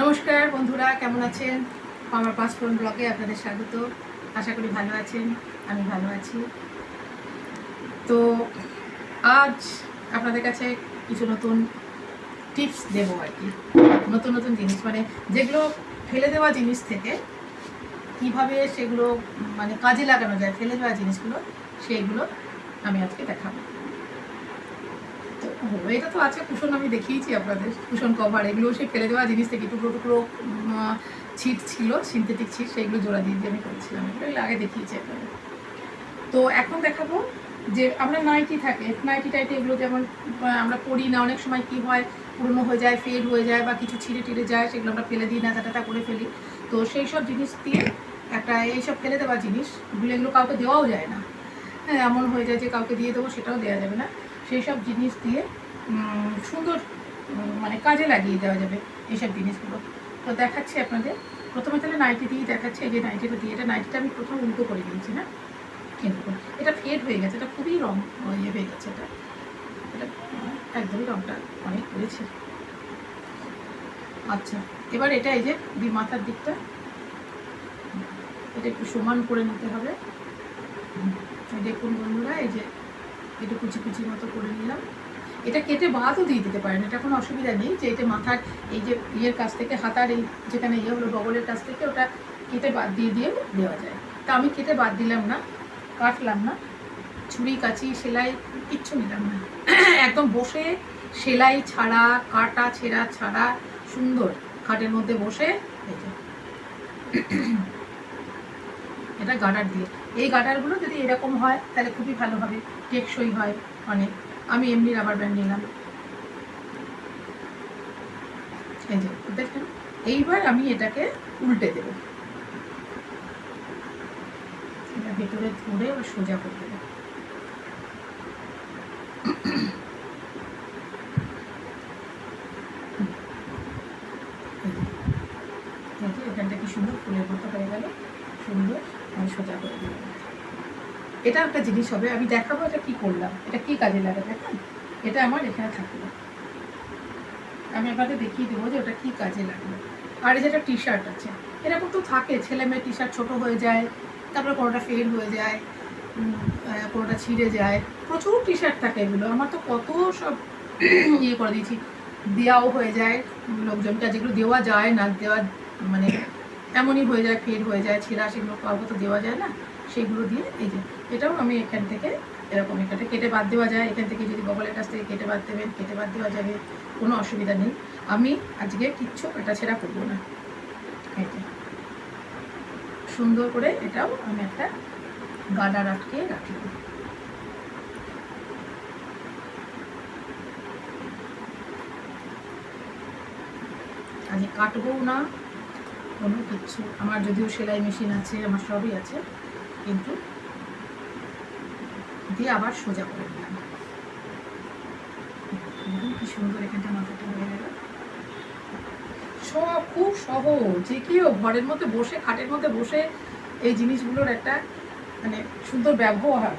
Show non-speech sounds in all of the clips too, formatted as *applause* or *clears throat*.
নমস্কার বন্ধুরা, কেমন আছেন? আমার পাসপোর্ট ব্লগে আপনাদের স্বাগত। আশা করি ভালো আছেন, আমি ভালো আছি। তো আজ আপনাদের কাছে কিছু নতুন টিপস দেবো আর কি। নতুন নতুন জিনিস মানে যেগুলো ফেলে দেওয়া জিনিস থেকে, কীভাবে সেগুলো মানে কাজে লাগানো যায়, ফেলে দেওয়া জিনিসগুলো, সেইগুলো আমি আজকে দেখাবো। এটা তো আছে, কুশন আমি দেখিয়েছি আপনাদের। কুশন কভার এগুলো সেই ফেলে দেওয়া জিনিস থেকে টুকরো টুকরো ছিট ছিল সিনথেটিক ছিট, সেইগুলো জোড়া দিয়ে দিয়ে আমি করেছিলাম। এগুলো আগে দেখিয়েছি আপনাদের। তো এখন দেখাবো যে আমরা নাইটি থাকে, নাইটি টাইটি এগুলো যেমন আমরা পড়ি না, অনেক সময় কি হয়, পুরনো হয়ে যায় ফেড হয়ে যায় বা কিছু ছিঁড়ে টিড়ে যায়, সেগুলো আমরা ফেলে দিই, নাতা টাতা করে ফেলি। তো সেই সব জিনিস দিয়ে একটা এইসব ফেলে দেওয়া জিনিস, এগুলো কাউকে দেওয়াও যায় না। হ্যাঁ এমন হয়ে যায় যে কাউকে দিয়ে দেবো, সেটাও দেওয়া যাবে না। সেই সব জিনিস দিয়ে সুন্দর মানে কাজে লাগিয়ে দেওয়া যাবে এইসব জিনিসগুলো। তো দেখাচ্ছি আপনাদের। প্রথমে তাহলে নাইটি দিয়েই দেখাচ্ছি। এই যে নাইটিটা দিয়ে, এটা নাইটিটা আমি প্রথম উল্টো করে দিয়েছি, না? কিন্তু এটা ফেড হয়ে গেছে। এটা খুবই রং ইয়ে হয়ে গেছে এটা। এটা একদমই রংটা অনেক করেছে। আচ্ছা এবার এটা এই যে দি মাথার দিকটা। এটা একটু সমান করে নিতে হবে। দেখুন বন্ধুরা, এই যে একটু কুচি কুচি মতো করে নিলাম। এটা কেটে বাদও দিয়ে দিতে পারেন, এটা কোনো অসুবিধা নেই। যে এটা মাথার এই যে ইয়ের কাছ থেকে, হাতার এই যেখানে ইয়ে হলো বগলের কাছ থেকে, ওটা কেটে বাদ দিয়ে দিয়েও দেওয়া যায়। তা আমি কেটে বাদ দিলাম না, কাটলাম না। ছুরি, কাচি, সেলাই কিচ্ছু নিলাম না। একদম বসে সেলাই ছাড়া, কাটা, ছেঁড়া ছাড়া, সুন্দর। খাটের মধ্যে বসে, এই এটা গার্ডার দিয়ে। এই গার্ডারগুলো যদি এরকম হয়, তাহলে খুবই ভালো হবে। টেকসই হয় অনেক। আমি এমনি রাবার ব্যান্ড নিলাম। এই যে, দেখেন, এইবার আমি এটাকে উল্টে দেব। এটা ভেতরে ধরে ও সোজা করে দেবো। এখানটা কি সুন্দর ফুলের মতো হয়ে গেল। সুন্দর। আমি সোজা করে দিলাম। এটা একটা জিনিস হবে, আমি দেখাবো এটা কি করলাম, এটা কি কাজে লাগে দেখেন এটা আমার এখানে থাকল। আমি আপনাদের দেখিয়ে দেবো যে ওটা কি কাজে লাগল। আর এই যেটা টি শার্ট আছে, এরকম তো থাকে, ছেলে মেয়ে টি শার্ট ছোটো হয়ে যায়, তারপরে কোনোটা ফেল হয়ে যায় কোনোটা ছিঁড়ে যায়, প্রচুর টি শার্ট থাকে এগুলো। আমার তো কত সব ইয়ে করে দিয়েছি, দেওয়াও হয়ে যায়, লোকজনকে আর যেগুলো দেওয়া যায় না, দেওয়া মানে এমনই হয়ে যায় ফেড হয়ে যায়, ছেঁড়া সেগুলো কাউকে তো দেওয়া যায় না, সেগুলো দিয়ে এই যে, এটাও আমি এখান থেকে এরকম এখানে কেটে বাদ দেওয়া যায়। এখান থেকে যদি বগলের কাছ থেকে কেটে বাদ দেবেন, কেটে বাদ দেওয়া যাবে, কোনো অসুবিধা নেই। আমি আজকে কিচ্ছু এটা ছেঁড়া করব না। সুন্দর করে এটাও আমি একটা গাডার আটকে রাখি। আজকে কাটবো না কোনো কিছু, আমার যদিও সেলাই মেশিন আছে, আমার সবই আছে, কিন্তু দিয়ে আবার সোজা করে দিলাম কি সুন্দর এখানটা মাথাটা হয়ে গেল। সব খুব সহজ, যে কেউ ঘরের মধ্যে বসে, খাটের মধ্যে বসে এই জিনিসগুলোর একটা মানে সুন্দর ব্যবহার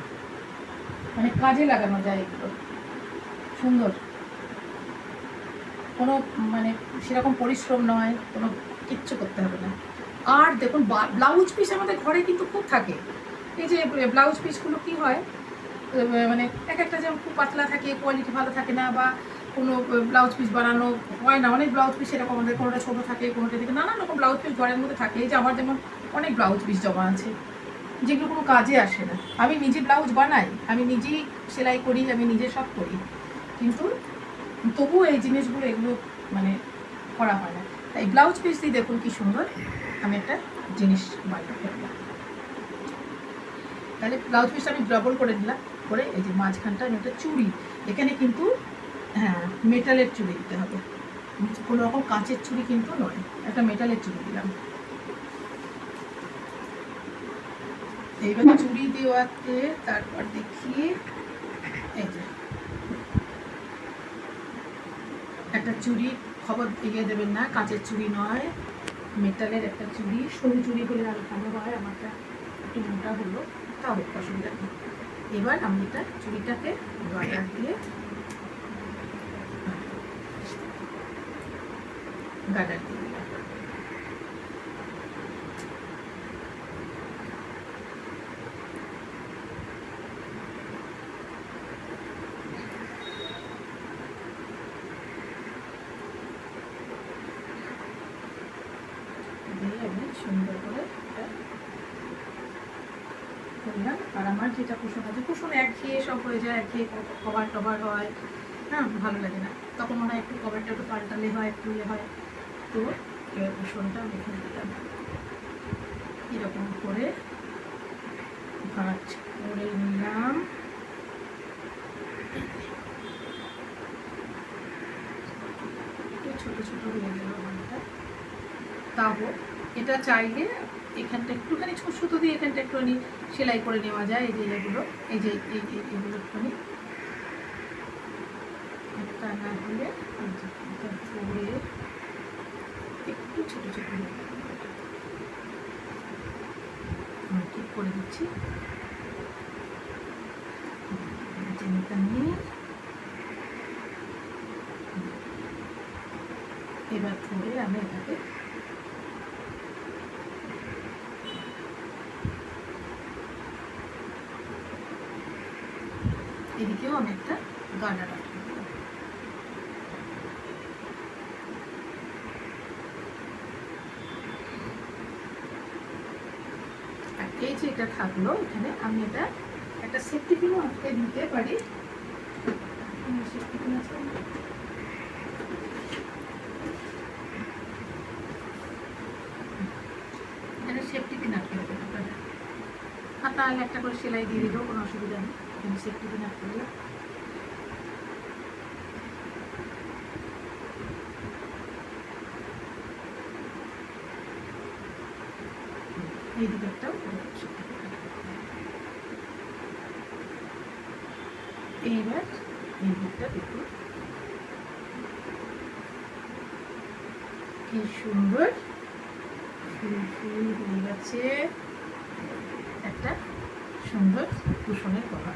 মানে কাজে লাগানো যায় এগুলো। সুন্দর। কোনো মানে সেরকম পরিশ্রম নয়, কোনো কিচ্ছু করতে হবে না। আর দেখুন ব্লাউজ পিস আমাদের ঘরে কিন্তু খুব থাকে। এই যে ব্লাউজ পিসগুলো কি হয়? মানে এক একটা যেমন খুব পাতলা থাকে কোয়ালিটি ভালো থাকে না, বা কোনো ব্লাউজ পিস বানানো হয় না, অনেক ব্লাউজ পিস এরকম আমাদের কোনোটা ছোটো থাকে, কোনোটা থেকে নানান রকম ব্লাউজ পিস ঘরের মধ্যে থাকে। এই যে আমার যেমন অনেক ব্লাউজ পিস জমা আছে, যেগুলো কোনো কাজে আসে না। আমি নিজে ব্লাউজ বানাই, আমি নিজেই সেলাই করি, আমি নিজে সব করি। কিন্তু তবুও এই জিনিসগুলো এগুলো মানে করা হয় না। তাই ব্লাউজ পিস দিয়ে দেখুন কি সুন্দর আমি একটা জিনিস ফেললাম। তাহলে ব্লাউজ পিসটা আমি ডবল করে দিলাম করে এই যে মাঝখানটা আমি একটা চুড়ি, এখানে কিন্তু হ্যাঁ মেটালের চুড়ি দিতে হবে। কোনো রকম কাঁচের চুড়ি কিন্তু নয়, একটা মেটালের চুড়ি দিলাম। এইবার চুড়ি দেওয়াতে তারপর দেখি, এই যে, একটা চুড়ি খবর দিয়ে দেবেন না, কাঁচের চুড়ি নয়, মেটালের একটা চুড়ি, সরু চুড়ি হলে আরও ভালো হয়, আমারটা একটু মোটা হলো তা হোক অসুবিধা নেই। এবার আমি এটা চুড়িটাকে গাডার দিয়ে গাডার দিয়ে আমি সুন্দর করে এটা করলাম। আর আমার যেটা কুশন আছে কুশন এক ঘিয়ে সব হয়ে যায় এক ঘিয়ে কভার টভার হয়। হ্যাঁ ভালো লাগে না। তখন মনে হয় একটু কভারটা একটু পাল্টালে হয়, একটু ইয়ে হয়। তো এবার কুশনটা লিখে দিলাম এরকম করে ভাঁজ করে নিলাম। ছোট ছোটো হয়ে গেল তাও এটা চাইলে এখানটা একটুখানি সুতো দিয়ে এখানটা একটুখানি সেলাই করে নেওয়া যায়, এই যে এগুলো এই যে এগুলো একটুখানি। একটা না হলে একটু ছোট ছোটো ঠিক করে দিচ্ছি চিনিটা নিয়ে এবার ধরে আমি এটাকে এদিকেও আমি একটা গানা রাখি আর এই যে এটা থাকল, এখানে আমি এটা একটা সেফটি পিনও আটকে দিতে পারি। সেফটি পিন আছে? সেফটি পিন আটকে আপনারা আর তাহলে একটা করে সেলাই দিয়ে দিলেও কোনো অসুবিধা নেই। এখানে সেফটি পিন আটকে দিলে এই দিকেরটাও এইবার এই দিকটা দেখুন। কি সুন্দর। হয়ে গেছে। একটা সুন্দর কুশনের কভার।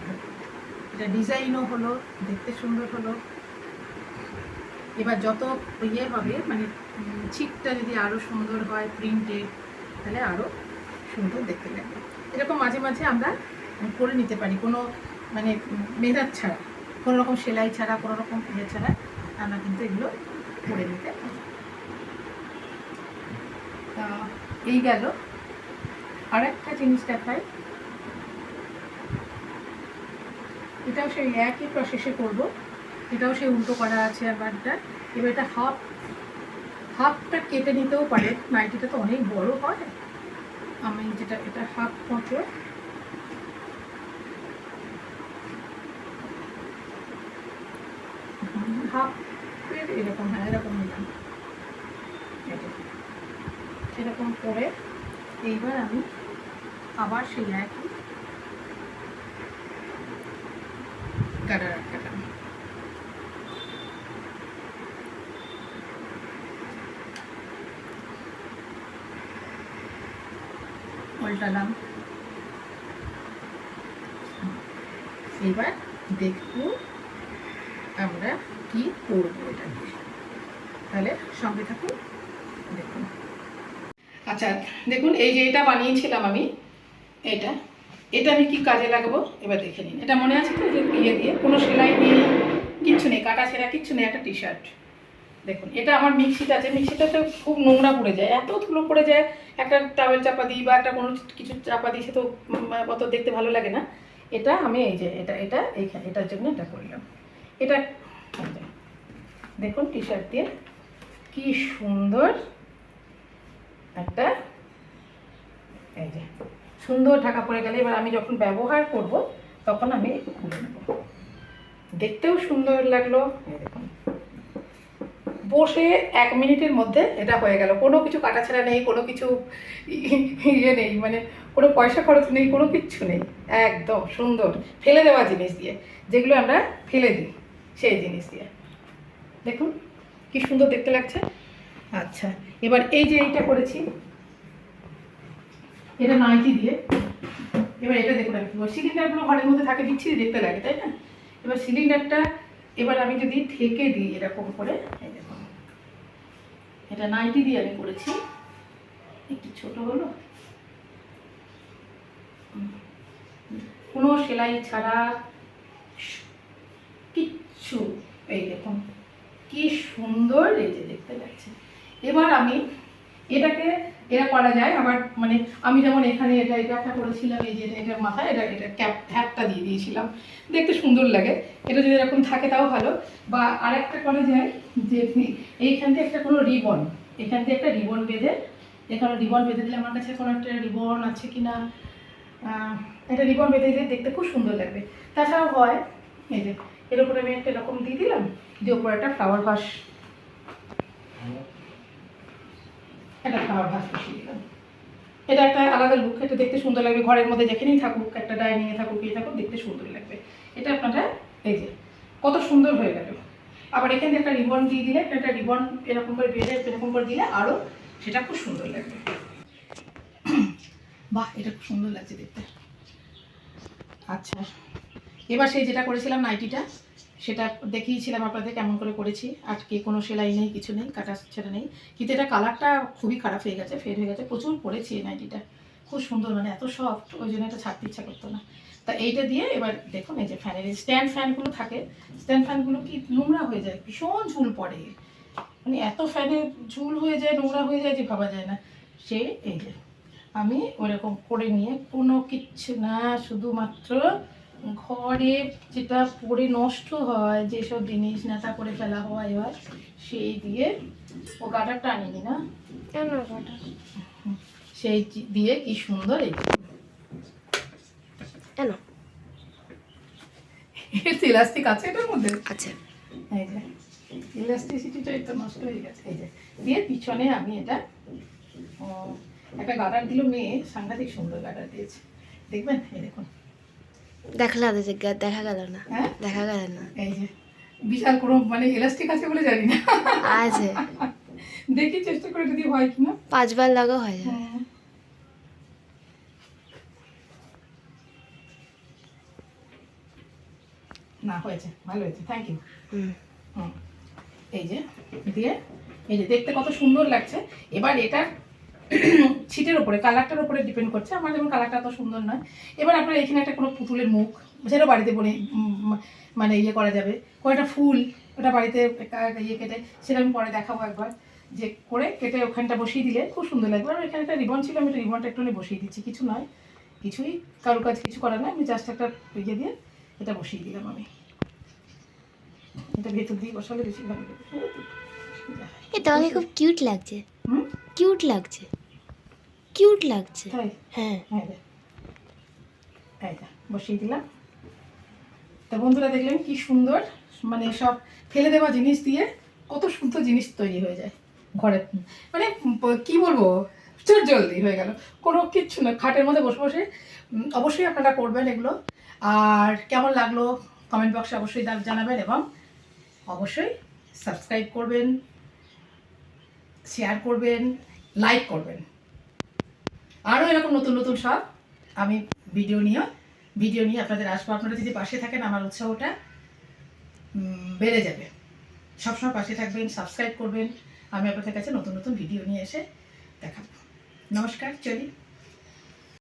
এটা ডিজাইনও হলো, দেখতে সুন্দর হলো। এবার যত ইয়ে হবে মানে ছিটটা যদি আরও সুন্দর হয় প্রিন্টেড তাহলে আরও সুন্দর দেখতে লাগবে। এরকম মাঝে মাঝে আমরা করে নিতে পারি। কোনো মানে মেধার ছাড়া, কোনো রকম সেলাই ছাড়া, কোনো রকম ইয়ে ছাড়া আমরা কিন্তু এগুলো করে নিতে এই গেল। আর একটা জিনিস দেখাই। এটাও সেই একই প্রসেসে করব। এটাও সেই উল্টো করা আছে আবারটা এবার এটা হাফ হাফটা কেটে নিতেও পারে। নাইটিটা তো অনেক বড় হয়। আমি যেটা, এটা হাফ মতো এরকম হ্যাঁ এরকম নিলাম এরকম। করে এইবার আমি আবার সেই একই উল্টালাম। এবার দেখব আমরা কি করব এটা তাহলে সঙ্গে থাকুন, দেখুন। আচ্ছা দেখুন, এই যে এটা বানিয়েছিলাম আমি, এটা এটা আমি কি কাজে লাগাবো? এবার দেখে নিন। এটা মনে আছে তো যে ইয়ে দিয়ে? কোনো সেলাই নেই, কিচ্ছু নেই, কাটা ছেঁড়া কিচ্ছু নেই, একটা টি শার্ট দেখুন, এটা আমার মিক্সিটা আছে। মিক্সিটাতে খুব নোংরা পড়ে যায়। এত ধুলো পড়ে যায়, একটা টাওয়েল চাপা দিই বা একটা কোনো কিছু চাপা দিই, সে তো অত দেখতে ভালো লাগে না। এটা আমি এই যে, এটা এটা, এইখানে, এটার জন্য এটা করলাম। এটা দেখুন টি শার্ট দিয়ে কি সুন্দর একটা, এই যে, সুন্দর ঢাকা পড়ে গেলে। এবার আমি যখন ব্যবহার করব, তখন আমি দেখতেও সুন্দর লাগল। বসে এক মিনিটের মধ্যে এটা হয়ে গেল। কোনো কিছু কাটাছেড়া নেই, কোনো কিছু ইয়ে নেই মানে কোনো পয়সা খরচ নেই, কোনো কিচ্ছু নেই। একদম সুন্দর। ফেলে দেওয়া জিনিস দিয়ে, যেগুলো আমরা ফেলে দিই। সেই জিনিস দিয়ে। দেখুন, কি সুন্দর দেখতে লাগছে। আচ্ছা এবার এই যে এইটা করেছি, এটা নাইটি দিয়ে। এবার এটা দেখুন আমি সিলিন্ডারগুলো ঘরের মধ্যে থাকে, বিচ্ছিরি দেখতে লাগে, তাই না? এবার সিলিন্ডারটা এবার আমি যদি থেকে দিই এরকম করে দেখুন। এটা নাইটি দিয়ে আমি করেছি। একটু ছোট হলো। কোনো সেলাই ছাড়া কিচ্ছু এই দেখুন, কি সুন্দর এই যে দেখতে লাগছে। এবার আমি এটাকে, এটা করা যায় আবার মানে আমি যেমন এখানে এটা এটা একটা করেছিলাম, এই যে এটার মাথায়, এটা এটা ক্যাপ হ্যাপটা দিয়ে দিয়েছিলাম। দেখতে সুন্দর লাগে। এটা যদি এরকম থাকে তাও ভালো। বা আরেকটা করা যায় যে এইখান থেকে একটা কোনো রিবন, এখান থেকে একটা রিবন বেঁধে এখানে রিবন বেঁধে দিলে আমার কাছে কোনো একটা রিবন আছে কি না একটা রিবন বেঁধে দিলে দেখতে খুব সুন্দর লাগবে। তাছাড়াও হয়, এই যে এর উপরে আমি একটা এরকম দিয়ে দিলাম, দিয়ে উপরে একটা ফ্লাওয়ার ভাস একটা ফ্লাওয়ার ভাস বসিয়ে দিলাম। এটা একটা আলাদা লুক এটা দেখতে সুন্দর লাগবে। ঘরের মধ্যে যেখানেই থাকুক, একটা ডাইনিংয়ে থাকুক, এই থাকুক, দেখতে সুন্দর লাগবে। এটা আপনারা এই যে, কত সুন্দর হয়ে গেল। আবার এখানে একটা রিবন দিয়ে দিলে, একটা রিবন এরকম করে বেঁধে, এরকম করে দিলে আরও সেটা খুব সুন্দর লাগবে। *clears throat* বাহ, এটা খুব সুন্দর লাগছে দেখতে। আচ্ছা এবার সেই যেটা করেছিলাম নাইটিটা সেটা দেখিয়েছিলাম আপনাদের কেমন করে করেছি। আজকে কোনো সেলাই নেই, কিছু নেই, কাটা ছেড়ে নেই। কিন্তু এটা কালারটা খুবই খারাপ হয়ে গেছে ফেড হয়ে গেছে। প্রচুর পড়েছি এই নাইটিটা। খুব সুন্দর মানে এত সফট ওই জন্য এটা ছাড়তে ইচ্ছা করতো না। তা এইটা দিয়ে এবার দেখুন, এই যে ফ্যানের স্ট্যান্ড ফ্যানগুলো থাকে স্ট্যান্ড ফ্যানগুলো কি নোংরা হয়ে যায়, ভীষণ ঝুল পড়ে। মানে এত ফ্যানে ঝুল হয়ে যায়, নোংরা হয়ে যায় যে ভাবা যায় না। সে এই যে, আমি ওরকম করে নিয়ে কোনো কিচ্ছু না, শুধুমাত্র ঘরে যেটা পরে নষ্ট হয় যেসব জিনিস নেতা করে ফেলা হয় হয় সেই দিয়ে ও গাটারটা আনিনি না? সেই দিয়ে কি সুন্দর ইলাস্টিক *laughs* আছে এটার মধ্যে? আচ্ছা এই যে ইলাস্টিসিটিটা একটু নষ্ট হয়ে গেছে এই যে। দিয়ে পিছনে আমি এটা একটা গার্ডার দিল মেয়ে সাংঘাতিক সুন্দর গার্ডার দিয়েছে। দেখবেন? এই দেখুন। দেখলা দেখা গেল না। হ্যাঁ? দেখা গেল না। এই যে বিশাল কোনো মানে ইলাস্টিক আছে বলে জানি না। আছে। দেখি চেষ্টা করে যদি হয় কিনা পাঁচবার লাগা হয়ে হ্যাঁ। না হয়েছে ভালো হয়েছে থ্যাংক ইউ হুম। এই যে দিয়ে এই যে দেখতে কত সুন্দর লাগছে। এবার এটা ছিটের ওপরে কালারটার ওপরে ডিপেন্ড করছে। আমার যেমন কালারটা এত সুন্দর নয়। এবার আপনার এখানে একটা কোনো পুতুলের মুখ সেটা বাড়িতে বলে মানে ইয়ে করা যাবে। কয়েকটা ফুল ওটা বাড়িতে ইয়ে কেটে সেটা আমি পরে দেখাবো একবার। যে করে কেটে ওখানটা বসিয়ে দিলে খুব সুন্দর লাগবে। আর এখানে একটা রিবন ছিল আমি একটা রিবনটা একটু বসিয়ে দিচ্ছি। কিছু নয় কিছুই কারও কাজ কিছু করার নয়। আমি জাস্ট একটা ইয়ে দিয়ে এটা বসিয়ে দিলাম আমি। এটা ভেতর দিয়ে বসালে বেশি ভালো লাগবে তোমাকে খুব কিউট লাগছে। কিউট লাগছে। কিউট লাগছে। তাই? হ্যাঁ। বসিয়ে দিলাম। তা বন্ধুরা দেখলেন কি সুন্দর মানে সব ফেলে দেওয়া জিনিস দিয়ে কত সুন্দর জিনিস তৈরি হয়ে যায় ঘরে। মানে কি বলব চোর জলদি হয়ে গেল। কোনো কিচ্ছু না খাটের মধ্যে বসে বসে অবশ্যই আপনারা করবেন এগুলো। আর কেমন লাগল কমেন্ট বক্সে অবশ্যই জানাবেন এবং অবশ্যই সাবস্ক্রাইব করবেন শেয়ার করবেন লাইক করবেন। আরও এরকম নতুন নতুন সব আমি ভিডিও নিয়ে ভিডিও নিয়ে আপনাদের আসব। আপনারা যদি পাশে থাকেন, আমার উৎসাহটা বেড়ে যাবে। সবসময় পাশে থাকবেন সাবস্ক্রাইব করবেন। আমি আপনাদের কাছে নতুন নতুন ভিডিও নিয়ে এসে দেখাবো। নমস্কার, চলি।